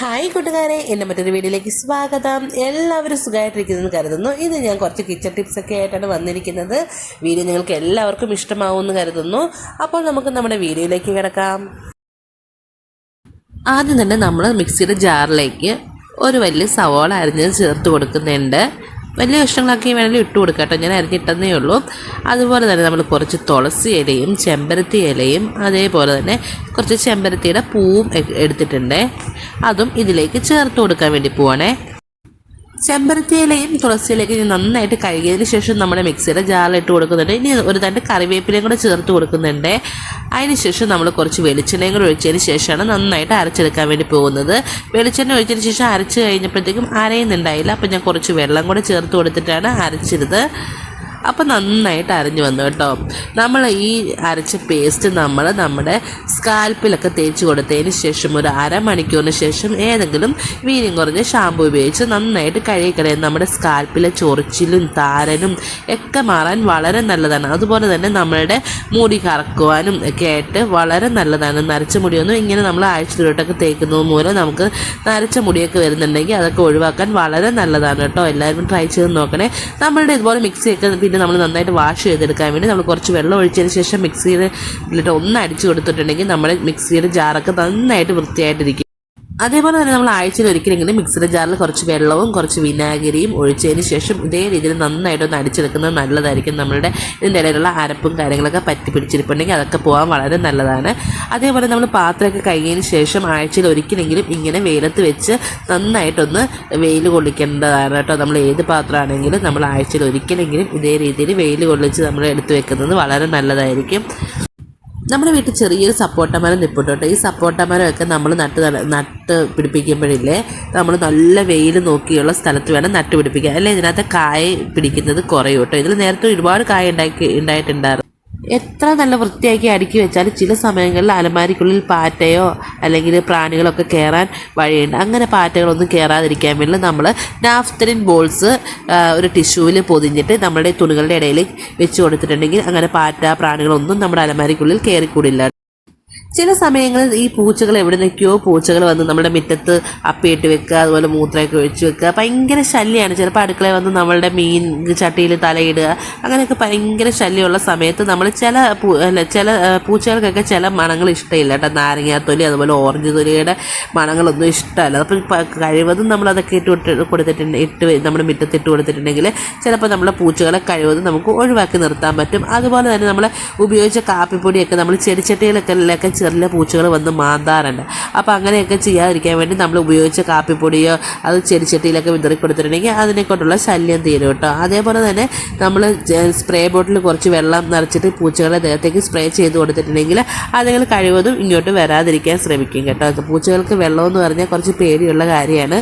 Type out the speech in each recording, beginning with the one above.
Hi കൂട്ടുകാരെ എന്റെ മറ്റൊരു വീഡിയോയിലേക്ക് സ്വാഗതം. എല്ലാവരും സുഖമായിട്ടിരിക്കുന്നെന്ന് കരുതുന്നു. ഇത് ഞാൻ കുറച്ച് കിച്ചൺ ടിപ്സൊക്കെ ആയിട്ടാണ് വന്നിരിക്കുന്നത്. വീഡിയോ നിങ്ങൾക്ക് എല്ലാവർക്കും ഇഷ്ടമാവുമെന്ന് കരുതുന്നു. അപ്പോൾ നമുക്ക് നമ്മുടെ വീഡിയോയിലേക്ക് കിടക്കാം. ആദ്യം തന്നെ നമ്മൾ മിക്സിയുടെ ജാറിലേക്ക് ഒരു വലിയ സവോള അരിഞ്ഞത് ചേർത്ത് കൊടുക്കുന്നുണ്ട്. വലിയ കഷ്ണങ്ങളാക്കി വേണമെങ്കിൽ ഇട്ട് കൊടുക്കാം കേട്ടോ. ഞാൻ അരിഞ്ഞിട്ടെന്നേ ഉള്ളൂ. അതുപോലെ തന്നെ നമ്മൾ കുറച്ച് തുളസി ഇലയും ചെമ്പരത്തി ഇലയും അതേപോലെ തന്നെ കുറച്ച് ചെമ്പരത്തിയുടെ പൂവും എടുത്തിട്ടുണ്ട്. അതും ഇതിലേക്ക് ചേർത്ത് കൊടുക്കാൻ വേണ്ടി പോവാണേ. ചെമ്പരത്തി ഇലയും തുളസി ഞാൻ നന്നായിട്ട് കഴുകിയതിന് ശേഷം നമ്മുടെ മിക്സിയുടെ ജാറിലിട്ട് കൊടുക്കുന്നുണ്ട്. ഇനി ഒരു തണ്ട് കറിവേപ്പിലയും കൂടെ ചേർത്ത് കൊടുക്കുന്നുണ്ട്. അതിന് ശേഷം നമ്മൾ കുറച്ച് വെളിച്ചെണ്ണയും കൂടെ ഒഴിച്ചതിന് ശേഷമാണ് നന്നായിട്ട് അരച്ചെടുക്കാൻ വേണ്ടി പോകുന്നത്. വെളിച്ചെണ്ണ ഒഴിച്ചതിന് ശേഷം അരച്ച് കഴിഞ്ഞപ്പോഴത്തേക്കും അരയുന്നുണ്ടായില്ല. അപ്പം ഞാൻ കുറച്ച് വെള്ളം കൂടെ ചേർത്ത് കൊടുത്തിട്ടാണ് അരച്ചത്. അപ്പോൾ നന്നായിട്ട് അരഞ്ഞു വന്നു കേട്ടോ. നമ്മൾ ഈ അരച്ച പേസ്റ്റ് നമ്മൾ നമ്മുടെ സ്കാൽപ്പിലൊക്കെ തേച്ച് കൊടുത്തതിന് ശേഷം ഒരു അരമണിക്കൂറിന് ശേഷം ഏതെങ്കിലും വീര്യം കുറഞ്ഞ ഷാമ്പു ഉപയോഗിച്ച് നന്നായിട്ട് കഴുകിക്കളയാൻ നമ്മുടെ സ്കാൽപ്പിലെ ചൊറിച്ചിലും താരനും ഒക്കെ മാറാൻ വളരെ നല്ലതാണ്. അതുപോലെ തന്നെ നമ്മളുടെ മുടി കറക്കുവാനും ഒക്കെ ആയിട്ട് വളരെ നല്ലതാണ്. നരച്ച മുടിയൊന്നും ഇങ്ങനെ നമ്മൾ ആഴ്ച തൊട്ടൊക്കെ തേക്കുന്നത് മൂലം നമുക്ക് നരച്ച മുടിയൊക്കെ വരുന്നുണ്ടെങ്കിൽ അതൊക്കെ ഒഴിവാക്കാൻ വളരെ നല്ലതാണ് കേട്ടോ. എല്ലാവരും ട്രൈ ചെയ്ത് നോക്കണേ. നമ്മളുടെ ഇതുപോലെ മിക്സിയൊക്കെ പിന്നെ നമ്മൾ നന്നായിട്ട് വാഷ് ചെയ്തെടുക്കാൻ വേണ്ടി നമ്മൾ കുറച്ച് വെള്ളം ഒഴിച്ചതിന് ശേഷം മിക്സിയിൽ ഇതിലിട്ട് ഒന്ന് അടിച്ചു കൊടുത്തിട്ടുണ്ടെങ്കിൽ നമ്മുടെ മിക്സിയുടെ ജാറൊക്കെ നന്നായിട്ട് വൃത്തിയായിട്ടിരിക്കും. അതേപോലെ തന്നെ നമ്മൾ ആഴ്ചയിൽ ഒരിക്കലെങ്കിലും മിക്സിയുടെ ജാറിൽ കുറച്ച് വെള്ളവും കുറച്ച് വിനാഗിരിയും ഒഴിച്ചതിന് ശേഷം ഇതേ രീതിയിൽ നന്നായിട്ട് ഒന്ന് അടിച്ചെടുക്കുന്നത് നല്ലതായിരിക്കും. നമ്മളുടെ ഇതിന്റെ ഇടയിലുള്ള അരപ്പും കാര്യങ്ങളൊക്കെ പറ്റി പിടിച്ചിരിപ്പുണ്ടെങ്കിൽ അതൊക്കെ പോകാൻ വളരെ നല്ലതാണ്. അതേപോലെ നമ്മൾ പാത്രമൊക്കെ കഴുകിയതിന് ശേഷം ആഴ്ചയിൽ ഒരിക്കലെങ്കിലും ഇങ്ങനെ വെയിലത്ത് വെച്ച് നന്നായിട്ടൊന്ന് വെയിൽ കൊള്ളിക്കേണ്ടതാണ് കേട്ടോ. നമ്മൾ ഏത് പാത്രമാണെങ്കിലും നമ്മൾ ആഴ്ചയിൽ ഒരിക്കലെങ്കിലും ഇതേ രീതിയിൽ വെയിൽ കൊള്ളിച്ച് നമ്മൾ എടുത്തു വെക്കുന്നത് വളരെ നല്ലതായിരിക്കും. നമ്മുടെ വീട്ടിൽ ചെറിയൊരു സപ്പോട്ട മരം നിൽപ്പുണ്ട് ഈ സപ്പോട്ട മരമൊക്കെ നമ്മൾ നട്ട് നട- നട്ട് പിടിപ്പിക്കുമ്പോഴില്ലേ നമ്മൾ നല്ല വെയിൽ നോക്കിയുള്ള സ്ഥലത്ത് വേണം നട്ട് പിടിപ്പിക്കാൻ. അല്ലെ? ഇതിനകത്ത് കായ പിടിക്കുന്നത് കുറയും കേട്ടോ. ഇതിൽ നേരത്തെ ഒരുപാട് കായ ഉണ്ടാക്കി ഉണ്ടായിട്ടുണ്ടായിരുന്നു. എത്ര നല്ല വൃത്തിയാക്കി അടുക്കി വെച്ചാൽ ചില സമയങ്ങളിൽ അലമാരിക്കുള്ളിൽ പാറ്റയോ അല്ലെങ്കിൽ പ്രാണികളൊക്കെ കയറാൻ വഴിയുണ്ട്. അങ്ങനെ പാറ്റകളൊന്നും കയറാതിരിക്കാൻ വേണ്ടി നമ്മൾ നാഫ്തലിൻ ബോൾസ് ഒരു ടിഷ്യൂവിൽ പൊതിഞ്ഞിട്ട് നമ്മുടെ തുണികളുടെ ഇടയിൽ വെച്ച് കൊടുത്തിട്ടുണ്ടെങ്കിൽ അങ്ങനെ പാറ്റ പ്രാണികളൊന്നും നമ്മുടെ അലമാരിക്കുള്ളിൽ കയറിക്കൂടില്ല ചില സമയങ്ങളിൽ ഈ പൂച്ചകൾ എവിടെ നിൽക്കുകയോ പൂച്ചകൾ വന്ന് നമ്മുടെ മുറ്റത്ത് അപ്പിയിട്ട് വെക്കുക അതുപോലെ മൂത്രമൊക്കെ ഒഴിച്ച് വെക്കുക. ഭയങ്കര ശല്യമാണ് ചിലപ്പോൾ അടുക്കളയിൽ വന്ന് നമ്മളുടെ മീൻ ചട്ടിയിൽ തലയിടുക. അങ്ങനെയൊക്കെ ഭയങ്കര ശല്യമുള്ള സമയത്ത് നമ്മൾ ചില അല്ല ചില പൂച്ചകൾക്കൊക്കെ ചില മണങ്ങൾ ഇഷ്ടമില്ല കേട്ടോ. നാരങ്ങാത്തൊലി അതുപോലെ ഓറഞ്ച് തൊലിയുടെ മണങ്ങളൊന്നും ഇഷ്ടമല്ല. അപ്പോൾ കഴിവതും നമ്മൾ അതൊക്കെ ഇട്ട് കൊടുത്തിട്ടുണ്ട് ഇട്ട് നമ്മുടെ മുറ്റത്ത് ഇട്ട് കൊടുത്തിട്ടുണ്ടെങ്കിൽ ചിലപ്പോൾ നമ്മുടെ പൂച്ചകളെ കഴിവതും നമുക്ക് ഒഴിവാക്കി നിർത്താൻ പറ്റും. അതുപോലെ തന്നെ നമ്മൾ ഉപയോഗിച്ച കാപ്പിപ്പൊടിയൊക്കെ നമ്മൾ ചെടിച്ചട്ടികളൊക്കെ ചെറിയ പൂച്ചകൾ വന്ന് മാന്താറുണ്ട് അപ്പോൾ അങ്ങനെയൊക്കെ ചെയ്യാതിരിക്കാൻ വേണ്ടി നമ്മൾ ഉപയോഗിച്ച കാപ്പിപ്പൊടിയോ അത് ചെടിച്ചട്ടിയിലൊക്കെ വിതറി കൊടുത്തിട്ടുണ്ടെങ്കിൽ അതിനെ കൊണ്ടുള്ള ശല്യം തീരും കേട്ടോ. അതേപോലെ തന്നെ നമ്മൾ സ്പ്രേ ബോട്ടിൽ കുറച്ച് വെള്ളം നിറച്ചിട്ട് പൂച്ചകളെ ദേഹത്തേക്ക് സ്പ്രേ ചെയ്ത് കൊടുത്തിട്ടുണ്ടെങ്കിൽ അതുങ്ങൾ കഴിവതും ഇങ്ങോട്ട് വരാതിരിക്കാൻ ശ്രമിക്കും കേട്ടോ. പൂച്ചകൾക്ക് വെള്ളമെന്ന് പറഞ്ഞാൽ കുറച്ച് പേടിയുള്ള കാര്യമാണ്.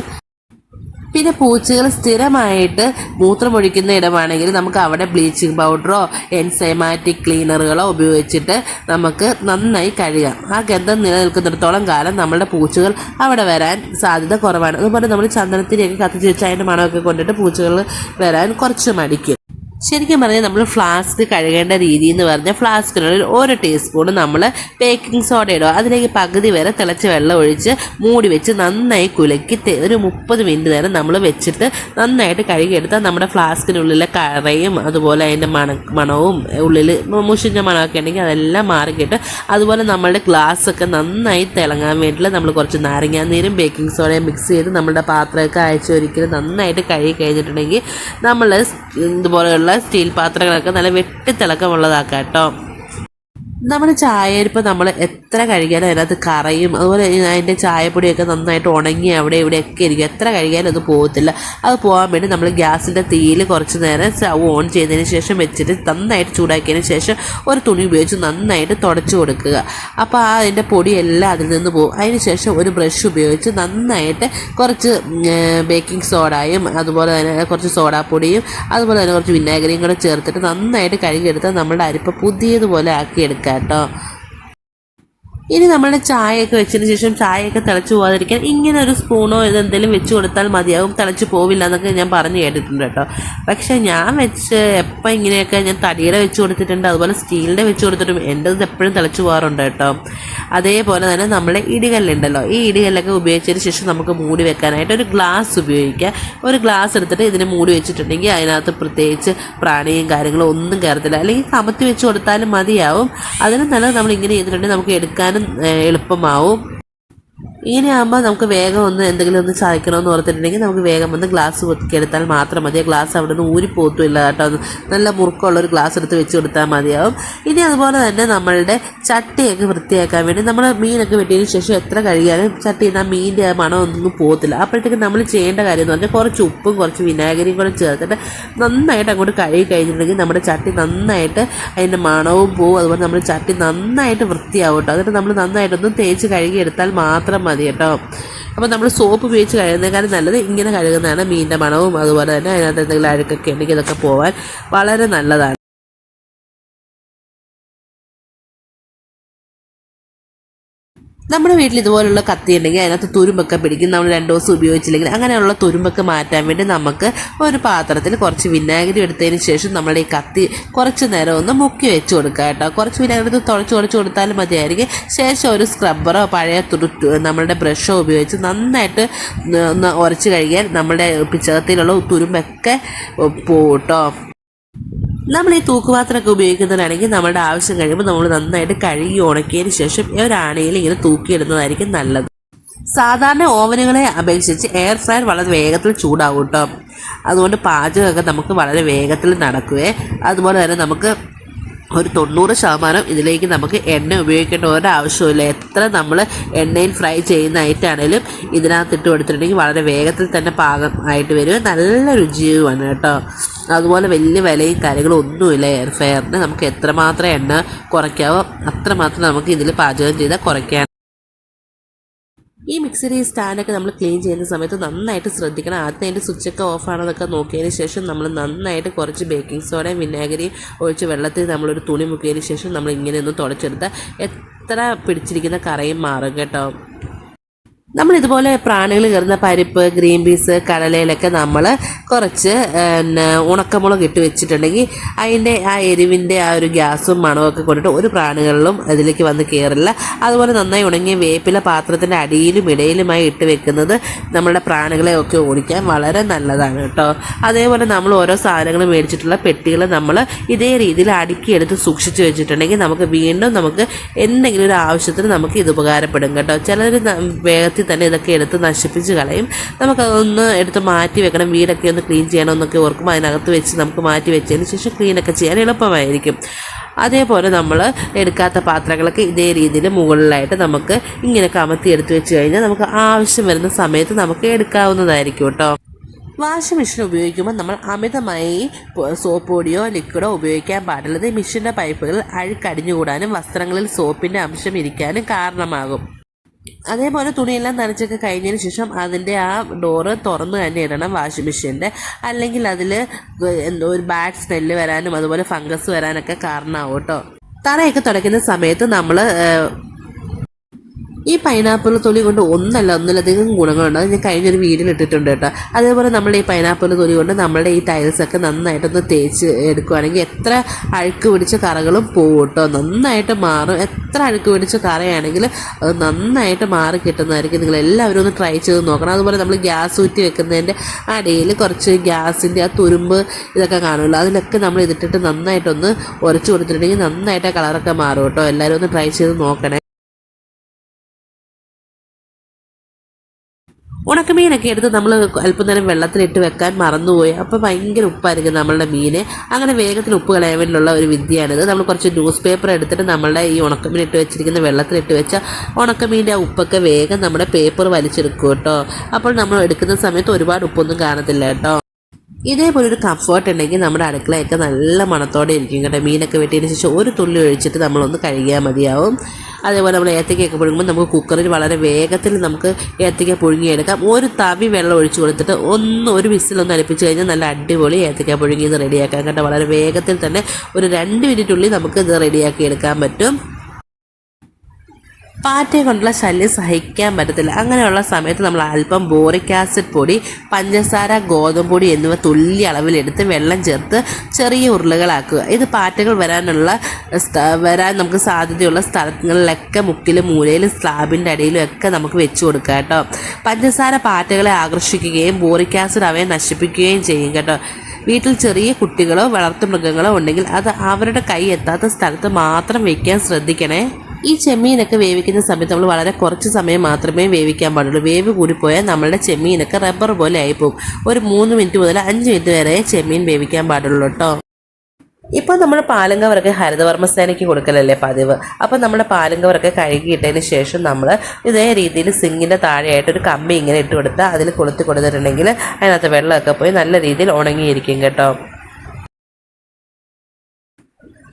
പിന്നെ പൂച്ചകൾ സ്ഥിരമായിട്ട് മൂത്രമൊഴിക്കുന്ന ഇടമാണെങ്കിൽ നമുക്ക് അവിടെ ബ്ലീച്ചിങ് പൗഡറോ എൻസൈമാറ്റിക് ക്ലീനറുകളോ ഉപയോഗിച്ചിട്ട് നമുക്ക് നന്നായി കഴുകാം. ആ ഗന്ധം നിലനിൽക്കുന്നിടത്തോളം കാലം നമ്മുടെ പൂച്ചകൾ അവിടെ വരാൻ സാധ്യത കുറവാണ്. അതുപോലെ നമ്മൾ ചന്ദനത്തിനെയൊക്കെ കത്തിച്ച് വെച്ച് അതിന്റെ മണമൊക്കെ കൊണ്ടിട്ട് പൂച്ചകൾ വരാൻ കുറച്ച് മടിക്കും. ശരിക്കും പറഞ്ഞാൽ നമ്മൾ ഫ്ലാസ്ക് കഴുകേണ്ട രീതി എന്ന് പറഞ്ഞാൽ ഫ്ലാസ്കിനുള്ളിൽ ഓരോ ടീസ്പൂൺ നമ്മൾ ബേക്കിംഗ് സോഡ ഇടുക. അതിലേക്ക് പകുതി വരെ തിളച്ച വെള്ളം ഒഴിച്ച് മൂടി വെച്ച് നന്നായി കുലക്കി ഒരു മുപ്പത് മിനിറ്റ് നേരം നമ്മൾ വെച്ചിട്ട് നന്നായിട്ട് കഴുകിയെടുത്താൽ നമ്മുടെ ഫ്ലാസ്കിനുള്ളിലെ കറയും അതുപോലെ അതിന്റെ മണ മണവും ഉള്ളിൽ മുഷിഞ്ഞ മണമൊക്കെ ഉണ്ടെങ്കിൽ അതെല്ലാം മാറിക്കിട്ട് അതുപോലെ നമ്മളുടെ ഗ്ലാസ് ഒക്കെ നന്നായി തിളങ്ങാൻ വേണ്ടിയിട്ട് നമ്മൾ കുറച്ച് നാരങ്ങാനീരും ബേക്കിംഗ് സോഡയും മിക്സ് ചെയ്ത് നമ്മുടെ പാത്രമൊക്കെ അയച്ചൊരിക്കലും നന്നായിട്ട് കഴുകി കഴിഞ്ഞിട്ടുണ്ടെങ്കിൽ നമ്മൾ ഇതുപോലെയുള്ള സ്റ്റീൽ പാത്രങ്ങളൊക്കെ നല്ല വെട്ടിത്തിളക്കമുള്ളതാക്കാം കേട്ടോ. നമ്മുടെ ചായയരിപ്പ് നമ്മൾ എത്ര കഴുകിയാലും അതിനകത്ത് കറയും അതുപോലെ അതിന്റെ ചായപ്പൊടിയൊക്കെ നന്നായിട്ട് ഉണങ്ങി അവിടെ ഇവിടെയൊക്കെ ഇരിക്കും. എത്ര കഴുകിയാലും അത് പോകത്തില്ല. അത് പോകാൻ വേണ്ടി നമ്മൾ ഗ്യാസിന്റെ തീയിൽ കുറച്ച് നേരം സ്റ്റവ് ഓൺ ചെയ്തതിന് ശേഷം വെച്ചിട്ട് നന്നായിട്ട് ചൂടാക്കിയതിന് ശേഷം ഒരു തുണി ഉപയോഗിച്ച് നന്നായിട്ട് തുടച്ചു കൊടുക്കുക. അപ്പോൾ ആ അതിന്റെ പൊടിയെല്ലാം അതിൽ നിന്ന് പോകും. അതിന് ശേഷം ഒരു ബ്രഷ് ഉപയോഗിച്ച് നന്നായിട്ട് കുറച്ച് ബേക്കിംഗ് സോഡയും അതുപോലെ തന്നെ കുറച്ച് സോഡാപ്പൊടിയും അതുപോലെ തന്നെ കുറച്ച് വിനാഗിരിയും കൂടെ ചേർത്തിട്ട് നന്നായിട്ട് കഴുകിയെടുത്താൽ നമ്മുടെ അരിപ്പ പുതിയതുപോലെ ആക്കിയെടുക്കാം കേട്ടോ ഇനി നമ്മളുടെ ചായയൊക്കെ വെച്ചതിന് ശേഷം ചായയൊക്കെ തിളച്ചു പോകാതിരിക്കാൻ ഇങ്ങനെ ഒരു സ്പൂണോ ഇതെന്തെങ്കിലും വെച്ച് കൊടുത്താൽ മതിയാവും. തിളച്ച് പോവില്ല എന്നൊക്കെ ഞാൻ പറഞ്ഞു കേട്ടിട്ടുണ്ട് കേട്ടോ. പക്ഷേ ഞാൻ വെച്ച് എപ്പോൾ ഇങ്ങനെയൊക്കെ ഞാൻ തടിയുടെ വെച്ച് കൊടുത്തിട്ടുണ്ട് അതുപോലെ സ്റ്റീലിന്റെ വെച്ച് കൊടുത്തിട്ടും എന്റെ ഇത് എപ്പോഴും തിളച്ച് പോകാറുണ്ട് കേട്ടോ. അതേപോലെ തന്നെ നമ്മുടെ ഇടികല്ലുണ്ടല്ലോ ഈ ഇടികല്ലൊക്കെ ഉപയോഗിച്ചതിന് ശേഷം നമുക്ക് മൂടി വെക്കാനായിട്ട് ഒരു ഗ്ലാസ് ഉപയോഗിക്കുക. ഒരു ഗ്ലാസ് എടുത്തിട്ട് ഇതിനെ മൂടി വെച്ചിട്ടുണ്ടെങ്കിൽ അതിനകത്ത് പ്രത്യേകിച്ച് പ്രാണിയും കാര്യങ്ങളും ഒന്നും കയറത്തില്ല. അല്ലെങ്കിൽ കമത്തി വെച്ച് കൊടുത്താലും മതിയാവും. അതിന് നല്ലത് നമ്മൾ ഇങ്ങനെ ചെയ്തിട്ടുണ്ടെങ്കിൽ നമുക്ക് എടുക്കാനും എളുപ്പമാവും. ഇങ്ങനെ ആകുമ്പോൾ നമുക്ക് വേഗം ഒന്ന് എന്തെങ്കിലും ഒന്ന് ചായക്കണമെന്ന് ഓർത്തിട്ടുണ്ടെങ്കിൽ നമുക്ക് വേഗം ഒന്ന് ഗ്ലാസ് എടുത്താൽ മാത്രം മതി. ആ ഗ്ലാസ് അവിടെ നിന്ന് ഊരിപ്പോത്തുമില്ല കേട്ടോ. നല്ല മുറുക്കമുള്ളൊരു ഗ്ലാസ് എടുത്ത് വെച്ച് കൊടുത്താൽ മതിയാവും. ഇനി അതുപോലെ തന്നെ നമ്മളുടെ ചട്ടിയൊക്കെ വൃത്തിയാക്കാൻ വേണ്ടി നമ്മൾ മീനൊക്കെ വെട്ടിയതിന് ശേഷം എത്ര കഴുകിയാലും ചട്ടിയിൽ ആ മീനിന്റെ ആ മണം ഒന്നും പോകത്തില്ല അപ്പോഴത്തേക്ക് നമ്മൾ ചെയ്യേണ്ട കാര്യം എന്ന് പറഞ്ഞാൽ കുറച്ച് ഉപ്പും കുറച്ച് വിനാഗിരിയും കൂടെ ചേർത്തിട്ട് നന്നായിട്ട് അങ്ങോട്ട് കഴുകി കഴിഞ്ഞിട്ടുണ്ടെങ്കിൽ നമ്മുടെ ചട്ടി നന്നായിട്ട് അതിന്റെ മണവും പോവും. അതുപോലെ നമ്മുടെ ചട്ടി നന്നായിട്ട് വൃത്തിയാവും കേട്ടോ. എന്നിട്ട് നമ്മൾ നന്നായിട്ടൊന്ന് തേച്ച് കഴുകിയെടുത്താൽ മാത്രം മതി കേട്ടോ. അപ്പോൾ നമ്മൾ സോപ്പ് ഉപയോഗിച്ച് കഴുകുന്നതിനേക്കാളും നല്ലത് ഇങ്ങനെ കഴുകുന്നതാണ് മീനിന്റെ മണവും അതുപോലെ തന്നെ അതിനകത്ത് എന്തെങ്കിലും അഴുക്കൊക്കെ ഉണ്ടെങ്കിൽ ഇതൊക്കെ പോകാൻ വളരെ നല്ലതാണ്. നമ്മുടെ വീട്ടിൽ ഇതുപോലുള്ള കത്തി ഉണ്ടെങ്കിൽ അതിനകത്ത് തുരുമ്പൊക്കെ പിടിക്കും. നമ്മൾ രണ്ട് ദിവസം ഉപയോഗിച്ചില്ലെങ്കിൽ അങ്ങനെയുള്ള തുരുമ്പൊക്കെ മാറ്റാൻ വേണ്ടി നമുക്ക് ഒരു പാത്രത്തിൽ കുറച്ച് വിനാഗിരി എടുത്തതിന് ശേഷം നമ്മുടെ ഈ കത്തി കുറച്ച് നേരം ഒന്ന് മുക്കി വെച്ച് കൊടുക്കുക കേട്ടോ. കുറച്ച് വിനാഗിരി എടുത്ത് തുളച്ച് തുളച്ച് കൊടുത്താലും മതിയായിരിക്കും. ശേഷം ഒരു സ്ക്രബ്ബറോ പഴയ തുരു നമ്മളുടെ ബ്രഷോ ഉപയോഗിച്ച് നന്നായിട്ട് ഒന്ന് ഉരച്ച് കഴിയാൻ നമ്മുടെ പിച്ചകത്തിലുള്ള തുരുമ്പൊക്കെ പോവും കേട്ടോ. നമ്മൾ ഈ തൂക്കുപാത്രമൊക്കെ ഉപയോഗിക്കുന്നവരാണെങ്കിൽ നമ്മുടെ ആവശ്യം കഴിയുമ്പോൾ നമ്മൾ നന്നായിട്ട് കഴുകി ഉണക്കിയതിന് ശേഷം ഒരാണയിൽ ഇങ്ങനെ തൂക്കിയിടുന്നതായിരിക്കും നല്ലത്. സാധാരണ ഓവനുകളെ അപേക്ഷിച്ച് എയർ ഫ്രയർ വളരെ വേഗത്തിൽ ചൂടാവും കേട്ടോ. അതുകൊണ്ട് പാചകമൊക്കെ നമുക്ക് വളരെ വേഗത്തിൽ നടക്കുവേ. അതുപോലെ തന്നെ നമുക്ക് ഒരു തൊണ്ണൂറ് ശതമാനം ഇതിലേക്ക് നമുക്ക് എണ്ണ ഉപയോഗിക്കേണ്ട ഒരു ആവശ്യമില്ല എത്ര നമ്മൾ എണ്ണയിൽ ഫ്രൈ ചെയ്യുന്ന ഐറ്റാണേലും ഇതിനകത്ത് ഇട്ട് കൊടുത്തിട്ടുണ്ടെങ്കിൽ വളരെ വേഗത്തിൽ തന്നെ പാകം ആയിട്ട് വരും. നല്ല രുചിയുമാണ് കേട്ടോ. അതുപോലെ വലിയ വിലയും കാര്യങ്ങളും ഒന്നുമില്ല എയർ ഫെയറിന് നമുക്ക് എത്രമാത്രം എണ്ണ കുറയ്ക്കാവോ അത്രമാത്രം നമുക്ക് ഇതിൽ പാചകം ചെയ്താൽ കുറയ്ക്കാൻ ഈ മിക്സറി സ്റ്റാൻഡൊക്കെ നമ്മൾ ക്ലീൻ ചെയ്യുന്ന സമയത്ത് നന്നായിട്ട് ശ്രദ്ധിക്കണം. ആദ്യം അതിന്റെ സ്വിച്ചൊക്കെ ഓഫ് ആണെന്നൊക്കെ നോക്കിയതിന് ശേഷം നമ്മൾ നന്നായിട്ട് കുറച്ച് ബേക്കിംഗ് സോഡയും വിനാഗിരിയും ഒഴിച്ച് വെള്ളത്തിൽ നമ്മളൊരു തുണി മുക്കിയതിന് ശേഷം നമ്മൾ ഇങ്ങനെ ഒന്ന് തുടച്ചെടുത്താൽ എത്ര പിടിച്ചിരിക്കുന്ന കറയും മാറും കേട്ടോ. നമ്മൾ ഇതുപോലെ പ്രാണികൾ കയറുന്ന പരിപ്പ് ഗ്രീൻ പീസ് കടലയിലൊക്കെ നമ്മൾ കുറച്ച് പിന്നെ ഉണക്കമുളക് ഇട്ട് വെച്ചിട്ടുണ്ടെങ്കിൽ അതിന്റെ ആ എരിവിന്റെ ആ ഒരു ഗ്യാസും മണമൊക്കെ കൊണ്ടിട്ട് ഒരു പ്രാണികളിലും അതിലേക്ക് വന്ന് കയറില്ല. അതുപോലെ നന്നായി ഉണങ്ങിയ വേപ്പില പാത്രത്തിന്റെ അടിയിലും ഇടയിലുമായി ഇട്ട് വെക്കുന്നത് നമ്മുടെ പ്രാണികളെ ഒക്കെ ഓടിക്കാൻ വളരെ നല്ലതാണ് കേട്ടോ. അതേപോലെ നമ്മൾ ഓരോ സാധനങ്ങൾ മേടിച്ചിട്ടുള്ള പെട്ടികൾ നമ്മൾ ഇതേ രീതിയിൽ അടുക്കിയെടുത്ത് സൂക്ഷിച്ച് വെച്ചിട്ടുണ്ടെങ്കിൽ നമുക്ക് വീണ്ടും നമുക്ക് എന്തെങ്കിലും ഒരു ആവശ്യത്തിന് നമുക്ക് ഇത് ഉപകാരപ്പെടും കേട്ടോ. ചിലർ വേഗത്തിൽ തന്നെ ഇതൊക്കെ എടുത്ത് നശിപ്പിച്ച് കളയും. നമുക്കതൊന്ന് എടുത്ത് മാറ്റി വെക്കണം. വീടൊക്കെ ഒന്ന് ക്ലീൻ ചെയ്യണം എന്നൊക്കെ ഓർക്കും. അതിനകത്ത് വെച്ച് നമുക്ക് മാറ്റി വെച്ചതിന് ശേഷം ക്ലീനൊക്കെ ചെയ്യാൻ എളുപ്പമായിരിക്കും. അതേപോലെ നമ്മൾ എടുക്കാത്ത പാത്രങ്ങളൊക്കെ ഇതേ രീതിയിൽ മുകളിലായിട്ട് നമുക്ക് ഇങ്ങനെ കമത്തി എടുത്തു വെച്ച് കഴിഞ്ഞാൽ നമുക്ക് ആവശ്യം വരുന്ന സമയത്ത് നമുക്ക് എടുക്കാവുന്നതായിരിക്കും കേട്ടോ. വാഷിംഗ് മെഷീൻ ഉപയോഗിക്കുമ്പോൾ നമ്മൾ അമിതമായി സോപ്പ് പൊടിയോ ലിക്വിഡോ ഉപയോഗിക്കാൻ പാടുള്ളത് മെഷീന്റെ പൈപ്പുകൾ അഴുക്കടിഞ്ഞുകൂടാനും വസ്ത്രങ്ങളിൽ സോപ്പിന്റെ അംശം ഇരിക്കാനും കാരണമാകും. അതേപോലെ തുണിയെല്ലാം നനച്ചൊക്കെ കഴിഞ്ഞതിന് ശേഷം അതിന്റെ ആ ഡോറ് തുറന്ന് തന്നെ ഇടണം വാഷിംഗ് മെഷീന്റെ അല്ലെങ്കിൽ അതിൽ എന്തോ ഒരു ബാഡ് സ്മെല്ല് വരാനും അതുപോലെ ഫംഗസ് വരാനൊക്കെ കാരണമാവും കേട്ടോ തറയൊക്കെ തുടയ്ക്കുന്ന സമയത്ത് നമ്മൾ ഈ പൈനാപ്പിൾ തൊലി കൊണ്ട് ഒന്നല്ല ഒന്നിലധികം ഗുണങ്ങളുണ്ട്. അത് ഞാൻ കഴിഞ്ഞൊരു വീഡിയോയിൽ ഇട്ടിട്ടുണ്ട് കേട്ടോ. അതേപോലെ നമ്മൾ ഈ പൈനാപ്പിൾ തൊലി കൊണ്ട് നമ്മളുടെ ഈ ടൈൽസൊക്കെ നന്നായിട്ടൊന്ന് തേച്ച് എടുക്കുകയാണെങ്കിൽ എത്ര അഴുക്ക് പിടിച്ച കറകളും പോകും കേട്ടോ. നന്നായിട്ട് മാറും. എത്ര അഴുക്ക് പിടിച്ച കറയാണെങ്കിൽ അത് നന്നായിട്ട് മാറി കിട്ടുന്നതായിരിക്കും. നിങ്ങൾ എല്ലാവരും ഒന്ന് ട്രൈ ചെയ്ത് നോക്കണം. അതുപോലെ നമ്മൾ ഗ്യാസ് ഊറ്റി വെക്കുന്നതിന്റെ അടിയിൽ കുറച്ച് ഗ്യാസിന്റെ ആ തുരുമ്പ് ഇതൊക്കെ കാണുമല്ലോ. അതിലൊക്കെ നമ്മൾ ഇതിട്ടിട്ട് നന്നായിട്ടൊന്ന് ഉരച്ച് കൊടുത്തിട്ടുണ്ടെങ്കിൽ നന്നായിട്ട് ആ കളറൊക്കെ മാറും കേട്ടോ. എല്ലാവരും ഒന്ന് ട്രൈ ചെയ്ത് നോക്കണേ. ഉണക്കമീനൊക്കെ എടുത്ത് നമ്മൾ അല്പം നേരം വെള്ളത്തിലിട്ട് വെക്കാൻ മറന്നുപോയി. അപ്പോൾ ഭയങ്കര ഉപ്പായിരിക്കും നമ്മളുടെ മീൻ അങ്ങനെ വേഗത്തിൽ ഉപ്പ് കളയാൻ വേണ്ടിയുള്ള ഒരു വിദ്യയാണിത്. നമ്മൾ കുറച്ച് ന്യൂസ് പേപ്പർ എടുത്തിട്ട് നമ്മളുടെ ഈ ഉണക്കമീൻ ഇട്ട് വെച്ചിരിക്കുന്ന വെള്ളത്തിലിട്ട് വെച്ച ഉണക്കമീന്റെ ആ ഉപ്പൊക്കെ വേഗം നമ്മുടെ പേപ്പർ വലിച്ചെടുക്കും കേട്ടോ. അപ്പോൾ നമ്മൾ എടുക്കുന്ന സമയത്ത് ഒരുപാട് ഉപ്പൊന്നും കാണത്തില്ല കേട്ടോ. ഇതേപോലെ ഒരു കംഫർട്ട് ഉണ്ടെങ്കിൽ നമ്മുടെ അടുക്കളയൊക്കെ നല്ല മണത്തോടെ ഇരിക്കും കേട്ടോ. മീനൊക്കെ വെട്ടിയതിന് ശേഷം ഒരു തുള്ളി ഒഴിച്ചിട്ട് നമ്മളൊന്ന് കഴുകിയാൽ മതിയാവും. അതേപോലെ നമ്മൾ ഏത്തക്കയൊക്കെ പുഴുങ്ങുമ്പോൾ നമുക്ക് കുക്കറിൽ വളരെ വേഗത്തിൽ നമുക്ക് ഏത്തക്ക പുഴുങ്ങിയെടുക്കാം. ഒരു തവി വെള്ളം ഒഴിച്ച് കൊടുത്തിട്ട് ഒന്ന് ഒരു വിസിലൊന്ന് അടുപ്പിച്ച് കഴിഞ്ഞാൽ നല്ല അടിപൊളി ഏത്തക്ക പുഴുങ്ങിയത് റെഡിയാക്കാം കേട്ടോ. വളരെ വേഗത്തിൽ തന്നെ ഒരു രണ്ട് മിനിറ്റുള്ളിൽ നമുക്ക് ഇത് റെഡിയാക്കി എടുക്കാൻ പറ്റും. പാറ്റയെ കൊണ്ടുള്ള ശല്യം സഹിക്കാൻ പറ്റത്തില്ല. അങ്ങനെയുള്ള സമയത്ത് നമ്മൾ അല്പം ബോറിക് ആസിഡ് പൊടി പഞ്ചസാര ഗോതമ്പ് പൊടി എന്നിവ തുല്യ അളവിലെടുത്ത് വെള്ളം ചേർത്ത് ചെറിയ ഉരുളകളാക്കുക. ഇത് പാറ്റകൾ വരാനുള്ള വരാൻ നമുക്ക് സാധ്യതയുള്ള സ്ഥലങ്ങളിലൊക്കെ മുക്കിലും മൂലയിലും സ്ലാബിന്റെ അടിയിലും ഒക്കെ നമുക്ക് വെച്ചു കൊടുക്കാം കേട്ടോ. പഞ്ചസാര പാറ്റകളെ ആകർഷിക്കുകയും ബോറിക് ആസിഡ് അവയെ നശിപ്പിക്കുകയും ചെയ്യും കേട്ടോ. വീട്ടിൽ ചെറിയ കുട്ടികളോ വളർത്തുമൃഗങ്ങളോ ഉണ്ടെങ്കിൽ അത് അവരുടെ കൈ എത്താത്ത സ്ഥലത്ത് മാത്രം വയ്ക്കാൻ ശ്രദ്ധിക്കണേ. ഈ ചെമ്മീനൊക്കെ വേവിക്കുന്ന സമയത്ത് നമ്മൾ വളരെ കുറച്ച് സമയം മാത്രമേ വേവിക്കാൻ പാടുള്ളൂ. വേവ് കൂടിപ്പോയാൽ നമ്മളുടെ ചെമ്മീനൊക്കെ റബ്ബർ പോലെ ആയിപ്പോവും. ഒരു മൂന്ന് മിനിറ്റ് മുതൽ അഞ്ച് മിനിറ്റ് വരെ ചെമ്മീൻ വേവിക്കാൻ പാടുള്ളൂ കേട്ടോ ഇപ്പോൾ നമ്മൾ പാലങ്കവരൊക്കെ ഹരിതവർമ്മസേനയ്ക്ക് കൊടുക്കലല്ലേ പതിവ്? അപ്പോൾ നമ്മുടെ പാലങ്കവർക്ക് കഴുകിയിട്ടതിന് ശേഷം നമ്മൾ ഇതേ രീതിയിൽ സിങ്ങിന്റെ താഴെയായിട്ട് ഒരു കമ്പി ഇങ്ങനെ ഇട്ട് കൊടുത്താൽ അതിൽ കൊളുത്തി കൊടുത്തിട്ടുണ്ടെങ്കിൽ അതിനകത്ത് വെള്ളമൊക്കെ പോയി നല്ല രീതിയിൽ ഉണങ്ങിയിരിക്കും കേട്ടോ.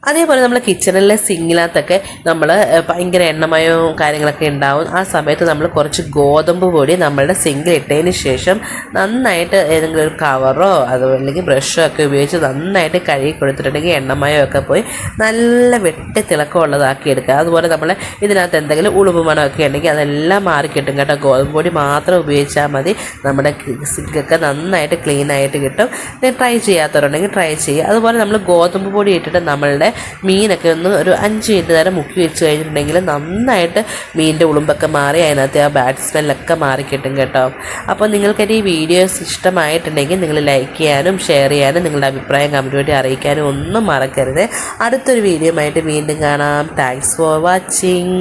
അതേപോലെ നമ്മൾ കിച്ചണിലെ സിങ്ങിനകത്തൊക്കെ നമ്മൾ ഭയങ്കര എണ്ണമയവും കാര്യങ്ങളൊക്കെ ഉണ്ടാവും. ആ സമയത്ത് നമ്മൾ കുറച്ച് ഗോതമ്പ് പൊടി നമ്മളുടെ സിങ്കിൽ ഇട്ടതിന് ശേഷം നന്നായിട്ട് ഏതെങ്കിലും ഒരു കവറോ അതല്ലെങ്കിൽ ബ്രഷോ ഒക്കെ ഉപയോഗിച്ച് നന്നായിട്ട് കഴുകി കൊടുത്തിട്ടുണ്ടെങ്കിൽ എണ്ണമയോ ഒക്കെ പോയി നല്ല വെട്ടി തിളക്കമുള്ളതാക്കി എടുക്കുക അതുപോലെ നമ്മൾ ഇതിനകത്ത് എന്തെങ്കിലും ഉളുമ്പ് മണമൊക്കെ ഉണ്ടെങ്കിൽ അതെല്ലാം മാറി കിട്ടും. കേട്ടോ ഗോതമ്പ് പൊടി മാത്രം ഉപയോഗിച്ചാൽ മതി. നമ്മുടെ സിങ്കൊക്കെ നന്നായിട്ട് ക്ലീൻ ആയിട്ട് കിട്ടും. ട്രൈ ചെയ്യാത്തവരുണ്ടെങ്കിൽ ട്രൈ ചെയ്യുക. അതുപോലെ നമ്മൾ ഗോതമ്പ് പൊടി ഇട്ടിട്ട് നമ്മളുടെ മീനൊക്കെ ഒന്ന് ഒരു അഞ്ച് മിനിറ്റ് നേരം മുക്കി വെച്ച് കഴിഞ്ഞിട്ടുണ്ടെങ്കിൽ നന്നായിട്ട് മീനിന്റെ ഉളുമ്പൊക്കെ മാറി അതിനകത്ത് ആ ബാഡ് സ്മെല്ലൊക്കെ മാറി കിട്ടും കേട്ടോ. അപ്പോൾ നിങ്ങൾക്കെന്റെ ഈ വീഡിയോസ് ഇഷ്ടമായിട്ടുണ്ടെങ്കിൽ നിങ്ങൾ ലൈക്ക് ചെയ്യാനും ഷെയർ ചെയ്യാനും നിങ്ങളുടെ അഭിപ്രായം കമന്റ് വേണ്ടി അറിയിക്കാനും ഒന്നും മറക്കരുത്. അടുത്തൊരു വീഡിയോ ആയിട്ട് വീണ്ടും കാണാം. Thanks for watching